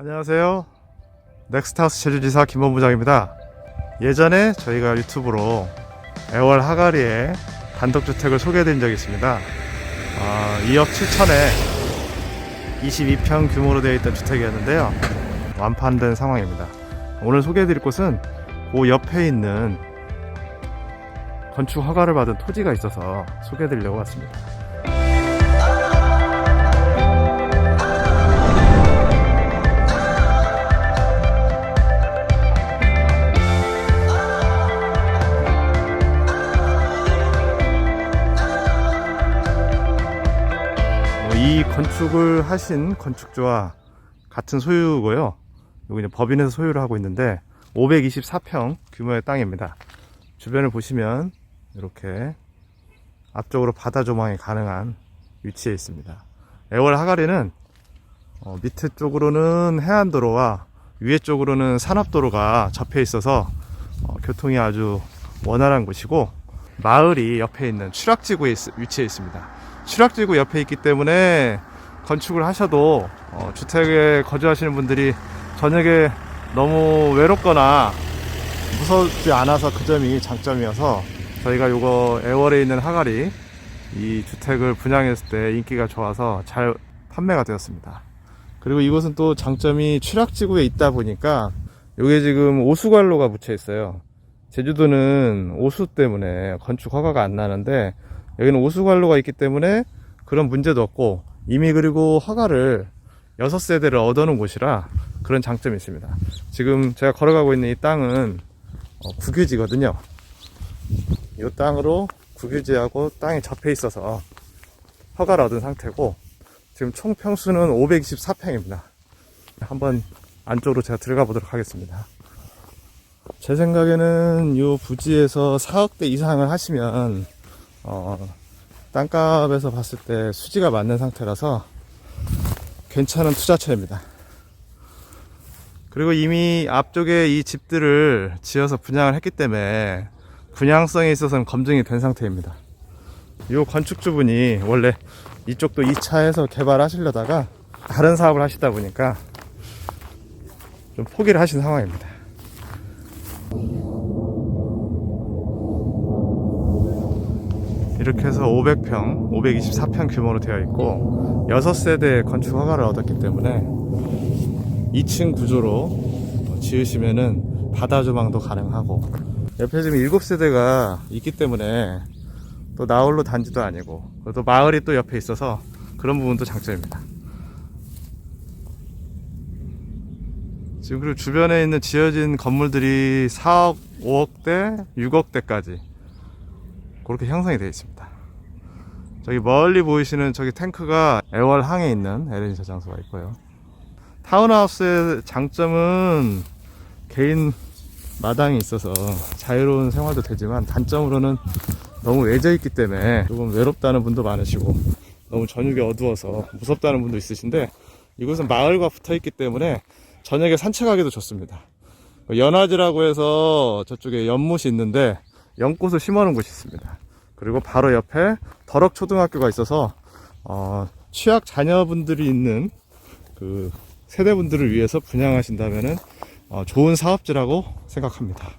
안녕하세요. 넥스트하우스 제주지사 김원부장입니다. 예전에 저희가 유튜브로 애월 하가리에 단독주택을 소개해드린 적이 있습니다. 아, 2억 7천에 22평 규모로 되어 있던 주택이었는데요. 완판된 상황입니다. 오늘 소개해드릴 곳은 그 옆에 있는 건축 허가를 받은 토지가 있어서 소개해드리려고 왔습니다. 건축을 하신 건축주와 같은 소유고요. 여기 이제 법인에서 소유를 하고 있는데 524평 규모의 땅입니다. 주변을 보시면 이렇게 앞쪽으로 바다 조망이 가능한 위치에 있습니다. 애월 하가리는 어, 밑에 쪽으로는 해안도로와 위에 쪽으로는 산업도로가 접해 있어서 어, 교통이 아주 원활한 곳이고 마을이 옆에 있는 추락지구에 있- 위치해 있습니다. 추락지구 옆에 있기 때문에 건축을 하셔도 어, 주택에 거주하시는 분들이 저녁에 너무 외롭거나 무섭지 않아서 그 점이 장점이어서 저희가 요거 애월에 있는 하가리 이 주택을 분양했을 때 인기가 좋아서 잘 판매가 되었습니다. 그리고 이곳은 또 장점이 추락지구에 있다 보니까 요게 지금 오수관로가 붙여 있어요. 제주도는 오수 때문에 건축 허가가 안 나는데 여기는 오수관로가 있기 때문에 그런 문제도 없고 이미 그리고 허가를 6세대를 얻어놓은 곳이라 그런 장점이 있습니다. 지금 제가 걸어가고 있는 이 땅은 어, 국유지거든요. 이 땅으로 국유지하고 땅이 접해 있어서 허가를 얻은 상태고 지금 총 평수는 524평입니다. 한번 안쪽으로 제가 들어가 보도록 하겠습니다. 제 생각에는 이 부지에서 4억대 이상을 하시면 어, 땅값에서 봤을 때 수지가 맞는 상태라서 괜찮은 투자처입니다. 그리고 이미 앞쪽에 이 집들을 지어서 분양을 했기 때문에 분양성에 있어서는 검증이 된 상태입니다. 이 건축주분이 원래 이쪽도 2차에서 개발하시려다가 다른 사업을 하시다 보니까 좀 포기를 하신 상황입니다. 이렇게 해서 500평, 524평 규모로 되어 있고 6세대 건축 허가를 얻었기 때문에 2층 구조로 지으시면은 바다 조망도 가능하고 옆에 지금 7세대가 있기 때문에 또 나홀로 단지도 아니고 또 마을이 또 옆에 있어서 그런 부분도 장점입니다. 지금 그리고 주변에 있는 지어진 건물들이 4억, 5억대, 6억대까지 그렇게 형성이 되어 있습니다. 저기 멀리 보이시는 저기 탱크가 애월항에 있는 LNG 저장소가 있고요. 타운하우스의 장점은 개인 마당이 있어서 자유로운 생활도 되지만 단점으로는 너무 외져 있기 때문에 조금 외롭다는 분도 많으시고 너무 저녁에 어두워서 무섭다는 분도 있으신데 이곳은 마을과 붙어 있기 때문에 저녁에 산책하기도 좋습니다. 연화지라고 해서 저쪽에 연못이 있는데 연꽃을 심어놓은 곳이 있습니다. 그리고 바로 옆에 덕럭 초등학교가 있어서 어, 취약 자녀분들이 있는 그 세대분들을 위해서 분양하신다면은 어, 좋은 사업지라고 생각합니다.